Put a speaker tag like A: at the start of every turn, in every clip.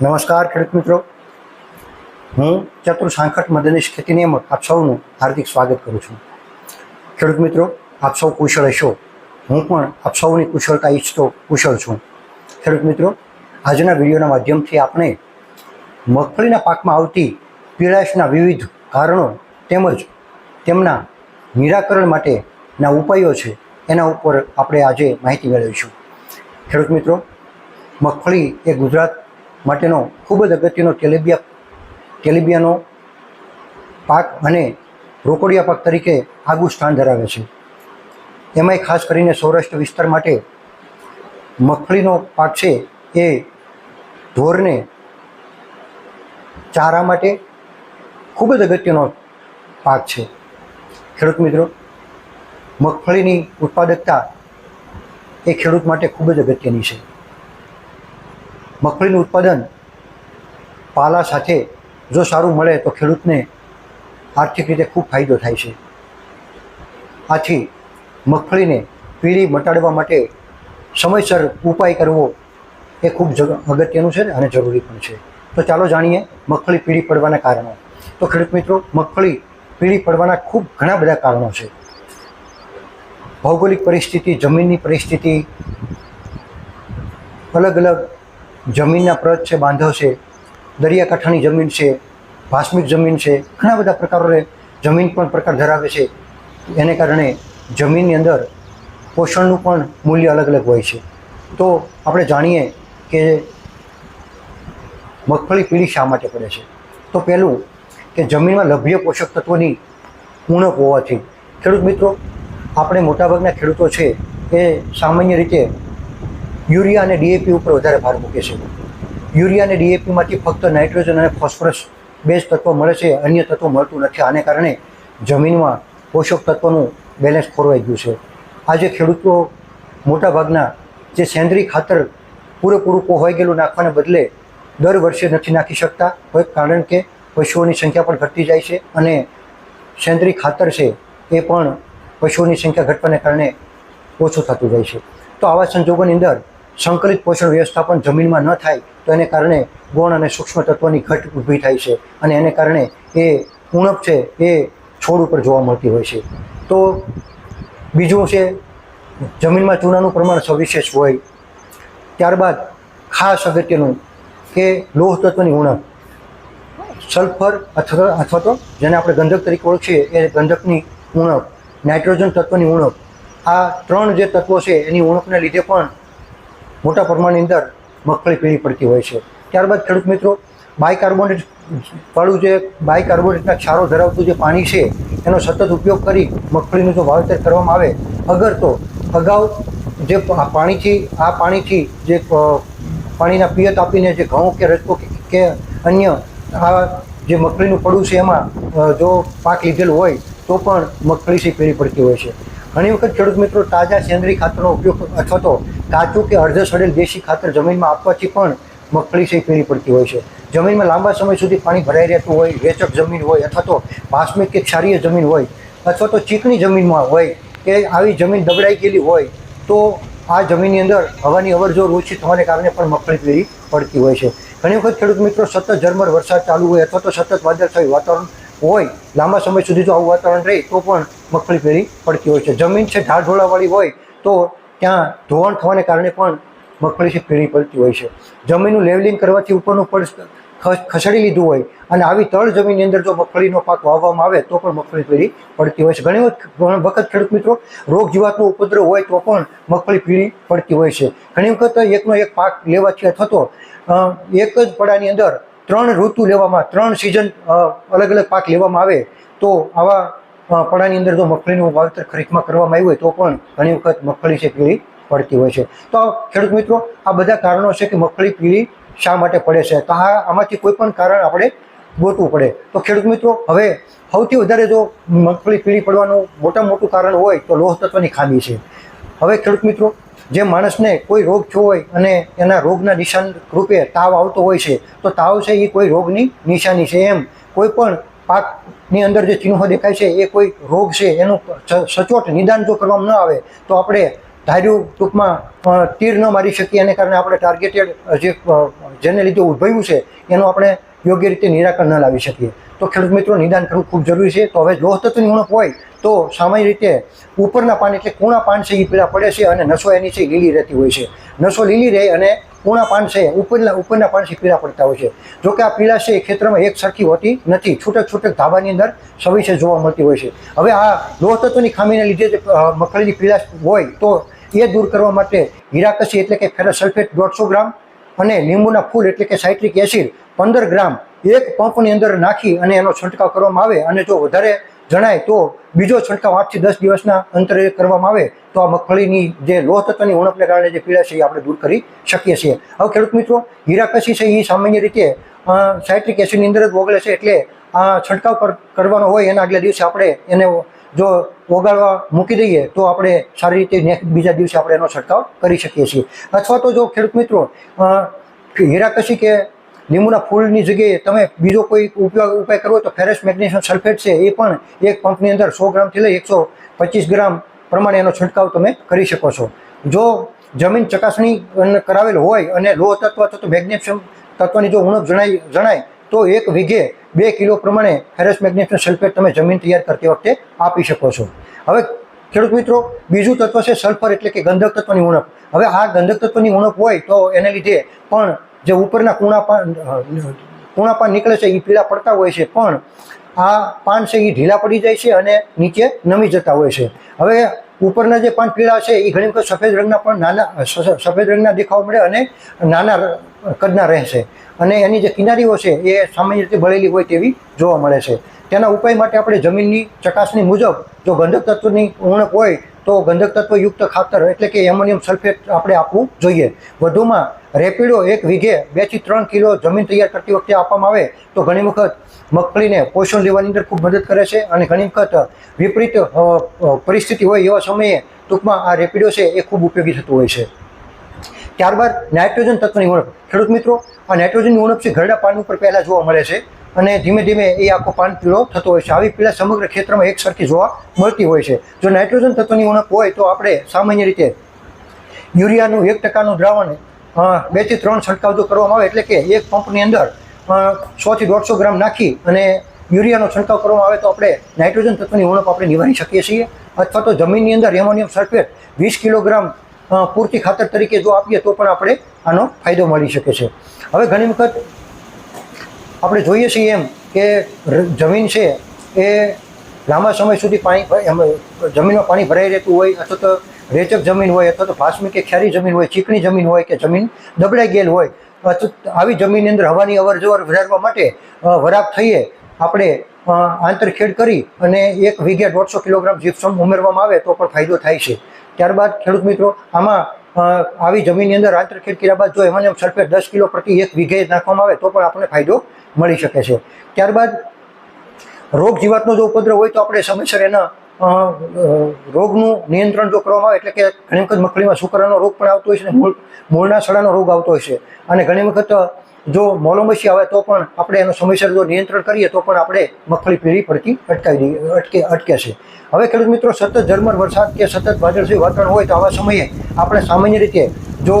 A: નમસ્કાર, ખેડૂત મિત્રો. હું ચતુર સાંખટ મદનીશ ખેતી નિયામક આપ સૌનું હાર્દિક સ્વાગત કરું છું. ખેડૂત મિત્રો, આપ સૌ કુશળ હશો. હું પણ આપ સૌની કુશળતા ઈચ્છતો કુશળ છું. ખેડૂત મિત્રો, આજના વિડીયોના માધ્યમથી આપણે મગફળીના પાકમાં આવતી પીળાશના વિવિધ કારણો તેમજ તેમના નિરાકરણ માટેના ઉપાયો છે, એના ઉપર આપણે આજે માહિતી મેળવીશું. ખેડૂત મિત્રો, મગફળી એ ગુજરાત માટેનો ખૂબ જ અગત્યનો તેલીબિયા તેલીબિયાનો પાક અને રોકડિયા પાક તરીકે આગવું સ્થાન ધરાવે છે. એમાંય ખાસ કરીને સૌરાષ્ટ્ર વિસ્તાર માટે મગફળીનો પાક છે એ ઢોરને ચારા માટે ખૂબ જ અગત્યનો પાક છે. ખેડૂત મિત્રો, મગફળીની ઉત્પાદકતા એ ખેડૂત માટે ખૂબ જ અગત્યની છે. મગફળીનું ઉત્પાદન પાલા સાથે જો સારું મળે તો ખેડૂતને આર્થિક રીતે ખૂબ ફાયદો થાય છે. આથી મગફળીને પીળી મટાડવા માટે સમયસર ઉપાય કરવો એ ખૂબ અગત્યનું છે અને જરૂરી પણ છે. તો ચાલો જાણીએ મગફળી પીળી પડવાના કારણો. તો ખેડૂત મિત્રો, મગફળી પીળી પડવાના ખૂબ ઘણા બધા કારણો છે. ભૌગોલિક પરિસ્થિતિ, જમીનની પરિસ્થિતિ અલગ અલગ જમીનના પ્રત છે, બાંધવ છે, દરિયાકાંઠાની જમીન છે ભાસ્મિક જમીન છે, ઘણા બધા પ્રકારોને જમીન પણ પ્રકાર ધરાવે છે. એને કારણે જમીનની અંદર પોષણનું પણ મૂલ્ય અલગ અલગ હોય છે. તો આપણે જાણીએ કે મગફળી પીળી શા માટે પડે છે? તો પહેલું કે જમીનમાં લભ્ય પોષક તત્વોની ઉણપ હોવાથી ખેડૂત મિત્રો, આપણે મોટાભાગના ખેડૂતો છે એ સામાન્ય રીતે યુરિયા અને ડીએપી ઉપર વધારે ભાર મૂકે છે. યુરિયા અને ડીએપીમાંથી ફક્ત નાઇટ્રોજન અને ફોસ્ફરસ બે જ તત્વો મળે છે, અન્ય તત્વો મળતું નથી. આને કારણે જમીનમાં પોષક તત્વોનું બેલેન્સ ખોરવાઈ ગયું છે. આજે ખેડૂતો મોટાભાગના જે સેન્દ્રીય ખાતર પૂરેપૂરું કોહવાઈ ગયેલું નાખવાને બદલે દર વર્ષે નથી નાખી શકતા. કોઈ કારણ કે પશુઓની સંખ્યા પણ ઘટતી જાય છે અને સેન્દ્રીય ખાતર છે એ પણ પશુઓની સંખ્યા ઘટવાને કારણે ઓછું થતું જાય છે. તો આવા સંજોગોની અંદર સંકલિત પોષણ વ્યવસ્થાપન જમીનમાં ન થાય તો એને કારણે ગુણ અને સૂક્ષ્મ તત્વોની ઘટ ઊભી થાય છે અને એને કારણે એ ઉણપ છે એ છોડ ઉપર જોવા મળતી હોય છે. તો બીજું છે, જમીનમાં ચૂનાનું પ્રમાણ સવિશેષ હોય, ત્યારબાદ ખાસ અગત્યનું કે લોહ તત્વની ઉણપ. સલ્ફર અથવા અથવા તો જેને આપણે ગંધક તરીકે ઓળખીએ, એ ગંધકની ઉણપ, નાઇટ્રોજન તત્વની ઉણપ. આ ત્રણ જે તત્વો છે, એની ઉણપને લીધે પણ મોટા પ્રમાણની અંદર મગફળી પીળી પડતી હોય છે. ત્યારબાદ ખેડૂત મિત્રો, બાયકાર્બોનેટ વાળું જે બાયકાર્બોનેટના ક્ષારો ધરાવતું જે પાણી છે, એનો સતત ઉપયોગ કરી મગફળીનું જો વાવેતર કરવામાં આવે, અગર તો અગાઉ જે પાણીથી, આ પાણીથી જે પાણીના પિયત આપીને જે ઘઉં કે રજકો કે અન્ય આ જે મગફળીનું પડું છે એમાં જો પાક લીધેલું હોય, તો પણ મગફળી સી પીળી પડતી હોય છે. ઘણી વખત ખેડૂત મિત્રો તાજા સેન્દ્રીય ખાતરનો ઉપયોગ અથવા તો કાચું કે અડધે સડેલ દેશી ખાતર જમીનમાં આપવાથી પણ મગફળી સહી પીળી પડતી હોય છે. જમીનમાં લાંબા સમય સુધી પાણી ભરાઈ રહેતું હોય રેચક જમીન હોય અથવા તો ભાસ્મિક કે ક્ષારીય જમીન હોય અથવા તો ચીકણી જમીનમાં હોય કે આવી જમીન દબડાઈ ગયેલી હોય તો આ જમીનની અંદર હવાની અવરજોર ઓછી થવાને કારણે પણ મગફળી પીળી પડતી હોય છે. ઘણી વખત ખેડૂત મિત્રો સતત ઝરમર વરસાદ ચાલુ હોય અથવા તો સતત વાદળ થયું વાતાવરણ હોય, લાંબા સમય સુધી જો આવું વાતાવરણ રહે તો પણ મગફળી પીળી પડતી હોય છે. જમીન છે ઢાળ ઢોળાવાળી હોય તો ત્યાં ધોવાણ થવાને કારણે પણ મગફળી છે પીળી પડતી હોય છે. જમીનનું લેવલિંગ કરવાથી ઉપરનું પડ ખસેડી લીધું હોય અને આવી તળ જમીનની અંદર જો મગફળીનો પાક વાવવામાં આવે તો પણ મગફળી પીળી પડતી હોય છે. ઘણી વખત ખેડૂત મિત્રો, રોગ જીવાતનો ઉપદ્રવ હોય તો પણ મગફળી પીળી પડતી હોય છે. ઘણી વખત એકનો એક પાક લેવાથી અથવા એક જ પડાની અંદર ત્રણ ઋતુ લેવામાં, ત્રણ સિઝન અલગ અલગ પાક લેવામાં આવે તો આવા પડાની અંદર જો મગફળીનું વાવેતર ખરીફમાં કરવામાં આવ્યું હોય તો પણ ઘણી વખત મગફળી છે પીળી પડતી હોય છે. તો ખેડૂત મિત્રો, આ બધા કારણો છે કે મગફળી પીળી શા માટે પડે છે? તો આ આમાંથી કોઈ પણ કારણ આપણે ગોતવું પડે. તો ખેડૂત મિત્રો, હવે સૌથી વધારે જો મગફળી પીળી પડવાનું મોટા મોટું કારણ હોય તો લોહ તત્વની ખામી છે. હવે ખેડૂત મિત્રો, જે માણસને કોઈ રોગ થયો હોય અને એના રોગના નિશાન રૂપે તાવ આવતો હોય છે, તો તાવ છે એ કોઈ રોગની નિશાની છે એમ. કોઈ પણ પાકની અંદર જે ચિહ્નો દેખાય છે, એ કોઈ રોગ છે, એનું સચોટ નિદાન જો કરવામાં ન આવે, તો આપણે ધાર્યું ટૂંકમાં તીર ન મારી શકીએ. એને કારણે આપણે ટાર્ગેટેડ જે જેને લીધે ઉદ્ભવ્યું છે, એનું આપણે યોગ્ય રીતે નિરાકરણ ન લાવી શકીએ. તો ખેડૂત મિત્રો, નિદાન કરવું ખૂબ જરૂરી છે. તો હવે લોહ તત્વની ઉણપ હોય તો સામાન્ય રીતે ઉપરના પાન એટલે કૂણા પાન છે એ પીળા પડે છે અને નસો એની છે લીલી રહેતી હોય છે. નસો લીલી રહે અને કૂણા પાન છે ઉપરના ઉપરના પાન છે પીળા પડતા હોય છે. જો કે આ પીળા છે એ ખેતરમાં એક સરખી હોતી નથી. છૂટક છૂટક ધાબાની અંદર સવિશે જોવા મળતી હોય છે. હવે આ લોહ તત્વની ખામીને લીધે જે મગફળીની પીળાશ હોય તો એ દૂર કરવા માટે હીરાકસી એટલે કે ફેરસ સલ્ફેટ દોઢસો ગ્રામ અને લીંબુના ફૂલ એટલે કે સાઇટ્રિક એસિડ પંદર ગ્રામ એક પંપની અંદર નાખી અને એનો છંટકાવ કરવામાં આવે અને જો વધારે જણાય તો બીજો છંટકાવ આઠથી દસ દિવસના અંતરે કરવામાં આવે તો આ મગફળીની જે લોહ તત્વની ઉણપને કારણે જે પીડા છે એ આપણે દૂર કરી શકીએ છીએ. હવે ખેડૂત મિત્રો, હીરાકસી છે એ સામાન્ય રીતે સાઇટ્રિક એસિડની અંદર જ ઓગળે છે એટલે આ છંટકાવ કર- કરવાનો હોય એના આગલા દિવસે આપણે એને જો ઓગાળવા મૂકી દઈએ તો આપણે સારી રીતે નેક્સ્ટ બીજા દિવસે આપણે એનો છંટકાવ કરી શકીએ છીએ. અથવા તો જો ખેડૂત મિત્રો હીરાકસી કે લીંબુના ફૂલની જગ્યાએ તમે બીજો કોઈ ઉપયોગ ઉપાય કરવો તો ફેરસ મેગ્નેશિયમ સલ્ફેટ છે, એ પણ એક પંપની અંદર સો ગ્રામથી લઈ એકસો પચીસ ગ્રામ પ્રમાણે એનો છંટકાવ તમે કરી શકો છો. જો જમીન ચકાસણી કરાવેલ હોય અને લોહ તત્વ અથવા તો મેગ્નેશિયમ તત્વની જો ઉણપ જણાય જણાય, તો એક વીઘે બે કિલો પ્રમાણે ફેરસ મેગ્નેશિયમ સલ્ફેટ તમે જમીન તૈયાર કરતી વખતે આપી શકો છો. હવે ખેડૂત મિત્રો, બીજું તત્વ છે સલ્ફર એટલે કે ગંધક તત્વની ઉણપ. હવે આ ગંધક તત્વની ઉણપ હોય તો એને લીધે પણ જે ઉપરના કૂણા પાન કૂણા પાન નીકળે છે એ પીળા પડતા હોય છે, પણ આ પાન છે એ ઢીલા પડી જાય છે અને નીચે નમી જતા હોય છે. હવે ઉપરના જે પાન પીળા છે એ ઘણી વખત સફેદ રંગના પણ નાના સફેદ રંગના દેખાવા મળે અને નાના કદના રહેશે. અને એની જે કિનારીઓ છે, એ સામાન્ય રીતે બળેલી હોય તેવી જોવા મળે છે. તેના ઉપાય માટે આપણે જમીનની ચકાસણી મુજબ જો ગંધક તત્વની ઉણપ હોય, તો ગંધક તત્વયુક્ત ખાતર એટલે કે એમોનિયમ સલ્ફેટ આપણે આપવું જોઈએ. વધુમાં રેપિડો એક વીઘે બેથી ત્રણ કિલો જમીન તૈયાર કરતી વખતે આપવામાં આવે તો ઘણી વખત મગફળીને પોષણ લેવાની અંદર ખૂબ મદદ કરે છે અને ઘણી વખત વિપરીત પરિસ્થિતિ હોય એવા સમયે ટૂંકમાં આ રેપિડો છે એ ખૂબ ઉપયોગી થતું હોય છે. ત્યારબાદ નાઇટ્રોજન તત્વની ઉણપ ખેડૂત મિત્રો, આ નાઇટ્રોજનની ઉણપ છે ઘરડા પાન ઉપર પહેલાં જોવા મળે છે અને ધીમે ધીમે એ આખો પાન પીળો થતો હોય છે. આવી પીળા સમગ્ર ક્ષેત્રમાં એક સરખી જોવા મળતી હોય છે. જો નાઇટ્રોજન તત્વની ઉણપ હોય તો આપણે સામાન્ય રીતે યુરિયાનું એક ટકાનું દ્રાવણ અ, બેથી ત્રણ છંટકાવ જો કરવામાં આવે એટલે કે એક પંપની અંદર સોથી દોઢસો ગ્રામ નાખી અને યુરિયાનો છંટકાવ કરવામાં આવે તો આપણે નાઇટ્રોજન તત્વની ઉણપ આપણે નિવારી શકીએ છીએ. અથવા તો જમીનની અંદર એમોનિયમ સલ્ફેટ વીસ કિલોગ્રામ પૂરતી ખાતર તરીકે જો આપીએ તો પણ આપણે આનો ફાયદો મળી શકે છે. હવે ઘણી વખત આપણે જોઈએ છીએ એમ કે જમીન છે એ લાંબા સમય સુધી પાણી જમીનમાં પાણી ભરાઈ રહેતું હોય અથવા તો રેચક જમીન હોય અથવા તો ભાસ્મી કે ખેરી જમીન હોય, ચીકણી જમીન હોય કે જમીન દબડાઈ ગયેલ હોય આવી જમીનની અંદર હવાની અવર જવર વધારવા માટે વરાપ થઈએ, આપણે આંતરખેડ કરી અને એક વીઘે દોઢસો કિલોગ્રામ જીપ્સમ ઉમેરવામાં આવે તો પણ ફાયદો થાય છે. ત્યારબાદ ખેડૂત મિત્રો, આમાં આવી જમીનની અંદર આંતરખેડ કર્યા બાદ જો એમોનિયમ સલ્ફેટ દસ કિલો પ્રતિ એક વીઘે નાખવામાં આવે તો પણ આપણને ફાયદો મળી શકે છે. ત્યારબાદ, રોગ જીવાતનો જો ઉપદ્રવ હોય તો આપણે સમયસર એના રોગનું નિયંત્રણ જો કરવામાં આવે એટલે કે ઘણી વખત મગફળીમાં સુકરાનો રોગ પણ આવતો હોય છે મૂળ, મૂળના સડાનો રોગ આવતો હોય છે. અને ઘણી વખત જો મોલોમસી આવે તો પણ આપણે એનું સમયસર જો નિયંત્રણ કરીએ તો પણ આપણે મગફળી પીળી પડતી અટકાવી દઈએ અટકે અટકે છે. હવે ખેડૂત મિત્રો, સતત ઝરમર વરસાદ કે સતત વાદળથી વાતાવરણ હોય તો આવા સમયે આપણે સામાન્ય રીતે જો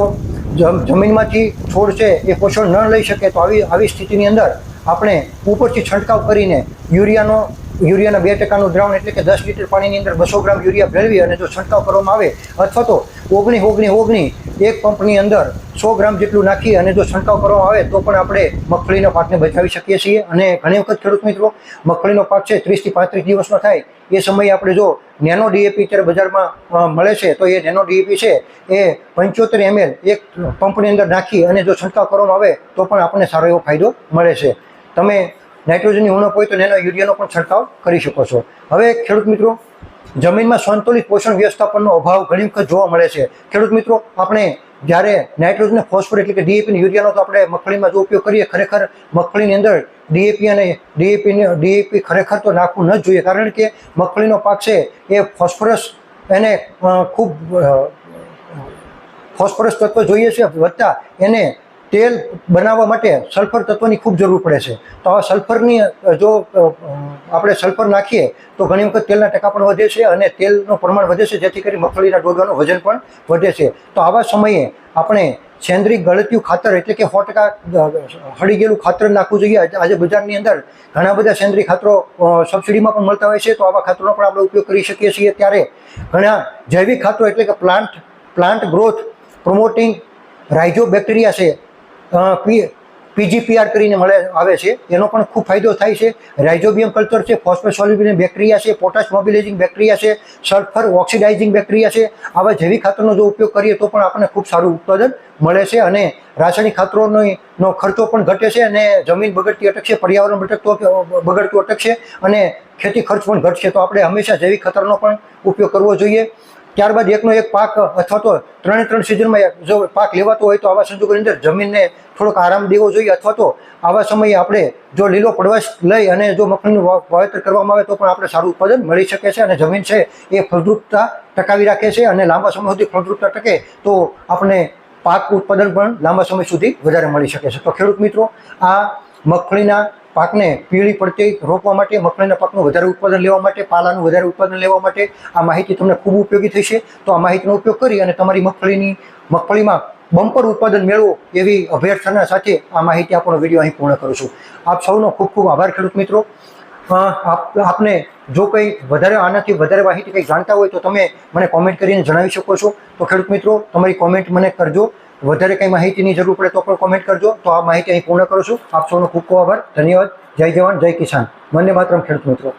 A: જમ- જમીનમાંથી છોડ છે એ પોષણ ન લઈ શકે તો આવી આવી સ્થિતિની અંદર આપણે ઉપરથી છંટકાવ કરીને યુરિયાનો, યુરિયાના બે ટકાનું દ્રાવણ એટલે કે દસ લીટર પાણીની અંદર બસો ગ્રામ યુરિયા ભેળવી અને જો છંટકાવ કરવામાં આવે, અથવા તો ઓગણી ઓગણી ઓગણી એક પંપની અંદર સો ગ્રામ જેટલું નાખી અને જો છંટકાવ કરવામાં આવે, તો પણ આપણે મગફળીના પાકને બચાવી શકીએ છીએ. અને ઘણી વખત, ખેડૂત મિત્રો, મગફળીનો પાક છે ત્રીસથી પાંત્રીસ દિવસનો થાય. એ સમયે આપણે જો નેનો ડીએપી અત્યારે બજારમાં મળે છે, તો એ નેનો ડીએપી છે એ પંચોતેર એમએલ એક પંપની અંદર નાખી અને જો છંટકાવ કરવામાં આવે, તો પણ આપણને સારો એવો ફાયદો મળે છે. તમે નાઇટ્રોજનની ઉણપ હોય તો નેનો યુરિયાનો પણ છંટકાવ કરી શકો છો. હવે ખેડૂત મિત્રો, જમીનમાં સંતુલિત પોષણ વ્યવસ્થાપનનો અભાવ ઘણી વખત જોવા મળે છે. ખેડૂત મિત્રો, આપણે જ્યારે નાઇટ્રોજન ફોસ્ફર એટલે કે ડીએપી યુરિયાનો તો આપણે મગફળીમાં જો ઉપયોગ કરીએ, ખરેખર મગફળીની અંદર ડીએપી અને ડીએપી ડીએપી ખરેખર તો નાખવું ન જોઈએ, કારણ કે મગફળીનો પાક છે એ ફોસ્ફરસ એને ખૂબ ફોસ્ફરસ તત્વ જોઈએ છે, વધતા એને તેલ બનાવવા માટે સલ્ફર તત્વની ખૂબ જરૂર પડે છે. તો આ સલ્ફરની જો આપણે સલ્ફર નાખીએ, તો ઘણી વખત તેલના ટકા પણ વધે છે અને તેલનું પ્રમાણ વધે છે, જેથી કરી મગફળીના ડોગાનું વજન પણ વધે છે. તો આવા સમયે આપણે સેન્દ્રિય ગળતિયું ખાતર, એટલે કે સો ટકા હળી ગયેલું ખાતર નાખવું જોઈએ. આજે- બજારની અંદર ઘણા બધા સેન્દ્રિય ખાતરો સબસિડીમાં પણ મળતા હોય છે. તો આવા ખાતરનો પણ આપણે ઉપયોગ કરી શકીએ છીએ. ત્યારે ઘણા જૈવિક ખાતરો, એટલે કે plant plant growth promoting rhizobacteria છે પીજીપીઆર કરીને મળે, આવે છે. એનો પણ ખૂબ ફાયદો થાય છે. રાઇઝોબિયમ કલ્ચર છે ફોસ્ફેટ સોલ્યુબિલિન બેક્ટેરિયા છે, પોટાશ મોબિલાઇઝિંગ બેક્ટેરિયા છે, સલ્ફર ઓક્સિડાઇઝિંગ બેક્ટેરિયા છે. આવા જૈવિક ખાતરનો જો ઉપયોગ કરીએ તો પણ આપણને ખૂબ સારું ઉત્પાદન મળે છે અને રાસાયણિક ખાતરોનો ખર્ચો પણ ઘટે છે અને જમીન બગડતી અટકશે, પર્યાવરણ બગડતો બગડતું અટકશે અને ખેતી ખર્ચ પણ ઘટશે. તો આપણે હંમેશા જૈવિક ખાતરનો પણ ઉપયોગ કરવો જોઈએ. ત્યારબાદ એકનો એક પાક અથવા તો ત્રણે ત્રણ સિઝનમાં જો પાક લેવાતો હોય તો આવા સંજોગોની અંદર જમીનને થોડોક આરામ દેવો જોઈએ અથવા તો આવા સમયે આપણે જો લીલો પડવાશ લઈ અને જો મગફળીનું વાવેતર કરવામાં આવે તો પણ આપણે સારું ઉત્પાદન મળી શકે છે અને જમીન છે એ ફળદ્રુપતા ટકાવી રાખે છે અને લાંબા સમય સુધી ફળદ્રુપતા ટકે તો આપણે પાક ઉત્પાદન પણ લાંબા સમય સુધી વધારે મળી શકે છે. તો ખેડૂત મિત્રો, આ મગફળીના પાકને પીળી પડતી રોકવા માટે, મગફળીના પાકનું વધારે ઉત્પાદન લેવા માટે, પાલાનું વધારે ઉત્પાદન લેવા માટે આ માહિતી તમને ખૂબ ઉપયોગી થશે. તો આ માહિતીનો ઉપયોગ કરી અને તમારી મગફળીની, મગફળીમાં બમ્પર ઉત્પાદન મેળવો એવી અભ્યર્થના સાથે આ માહિતી આપણો વીડિયો અહીં પૂર્ણ કરું છું. આપ સૌનો ખૂબ ખૂબ આભાર, ખેડૂત મિત્રો. આપ, આપને જો કંઈ વધારે આનાથી વધારે માહિતી કંઈ જાણતા હોય તો તમે મને કોમેન્ટ કરીને જણાવી શકો છો. તો ખેડૂત મિત્રો, તમારી કોમેન્ટ મને કરજો. વધારે કંઈ માહિતીની જરૂર પડે તો પણ કોમેન્ટ કરજો. તો આ માહિતી અહીં પૂર્ણ કરું છું. આપ સૌનો ખૂબ ખૂબ આભાર. ધન્યવાદ. જય જવાન, જય કિસાન. મને માત્ર ખેડૂત મિત્રો.